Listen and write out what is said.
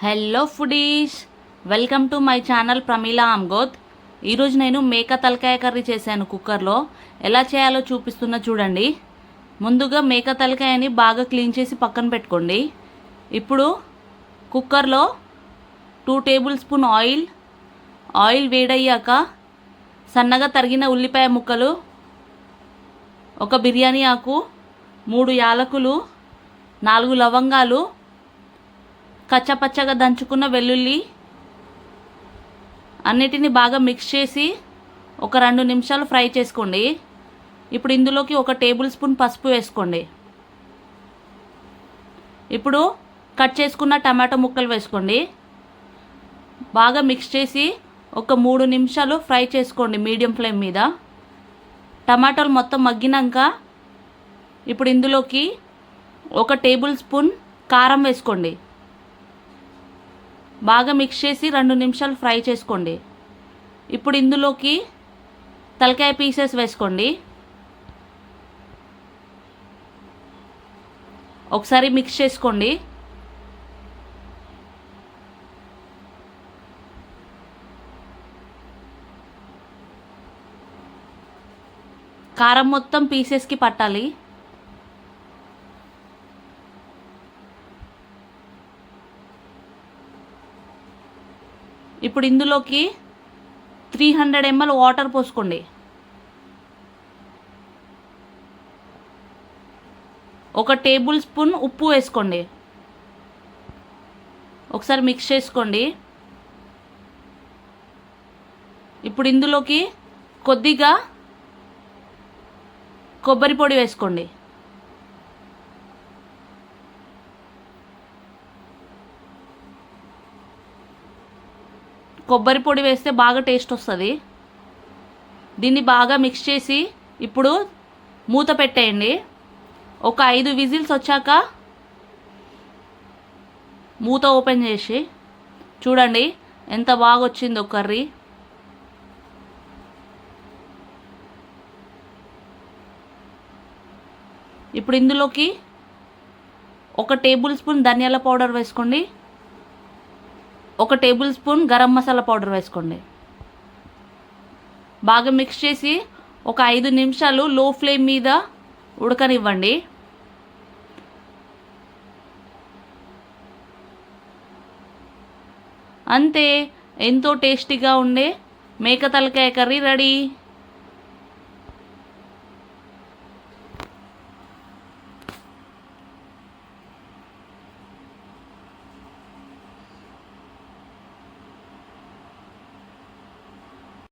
Hello foodies welcome to my channel Pramila Amgoth ఈరోజు నేను మేక తలకాయ కర్రీ చేశాను కుక్కర్లో. ఎలా చేయాలో చూపిస్తున్నా చూడండి. ముందుగా మేక తలకాయని బాగా క్లీన్ చేసి పక్కన పెట్టుకోండి. ఇప్పుడు కుక్కర్లో two tablespoon oil oil వేడయ్యాక సన్నగా తరిగిన ఉల్లిపాయ ముక్కలు ఒక బిర్యానీ ఆకు మూడు యాలకులు నాలుగు లవంగాలు కచ్చపచ్చగా దంచుకున్న వెల్లుల్లి అన్నిటిని బాగా మిక్స్ చేసి ఒక రెండు నిమిషాలు ఫ్రై చేసుకోండి. ఇప్పుడు ఇందులోకి ఒక టేబుల్ స్పూన్ పసుపు వేసుకోండి. ఇప్పుడు కట్ చేసుకున్న టమాటో ముక్కలు వేసుకోండి. బాగా మిక్స్ చేసి ఒక మూడు నిమిషాలు ఫ్రై చేసుకోండి మీడియం ఫ్లేమ్ మీద. టమాటాలు మొత్తం మగ్గినాక ఇప్పుడు ఇందులోకి ఒక టేబుల్ స్పూన్ కారం వేసుకోండి. బాగా మిక్స్ చేసి రెండు నిమిషాలు ఫ్రై చేసుకోండి. ఇప్పుడు ఇందులోకి తలకాయ పీసెస్ వేసుకోండి. ఒకసారి మిక్స్ చేసుకోండి. కారం మొత్తం పీసెస్కి పట్టాలి. ఇప్పుడు ఇందులోకి త్రీ హండ్రెడ్ ఎంఎల్ వాటర్ పోసుకోండి. ఒక టేబుల్ స్పూన్ ఉప్పు వేసుకోండి. ఒకసారి మిక్స్ చేసుకోండి. ఇప్పుడు ఇందులోకి కొద్దిగా కొబ్బరి పొడి వేసుకోండి. కొబ్బరి పొడి వేస్తే బాగా టేస్ట్ వస్తుంది. దీన్ని బాగా మిక్స్ చేసి ఇప్పుడు మూత పెట్టేయండి. ఒక ఐదు విజిల్స్ వచ్చాక మూత ఓపెన్ చేసి చూడండి ఎంత బాగా వచ్చిందో కర్రీ. ఇప్పుడు ఇందులోకి ఒక టేబుల్ స్పూన్ ధనియాల పౌడర్ వేసుకోండి. ఒక tablespoon garam masala powder వేసుకోండి. బాగా మిక్స్ చేసి ఒక ఐదు నిమిషాలు లో ఫ్లేమ్ మీద ఉడకనివ్వండి. అంతే ఎంతో టేస్టీగా ఉండే మేక తలకాయ కర్రీ రెడీ.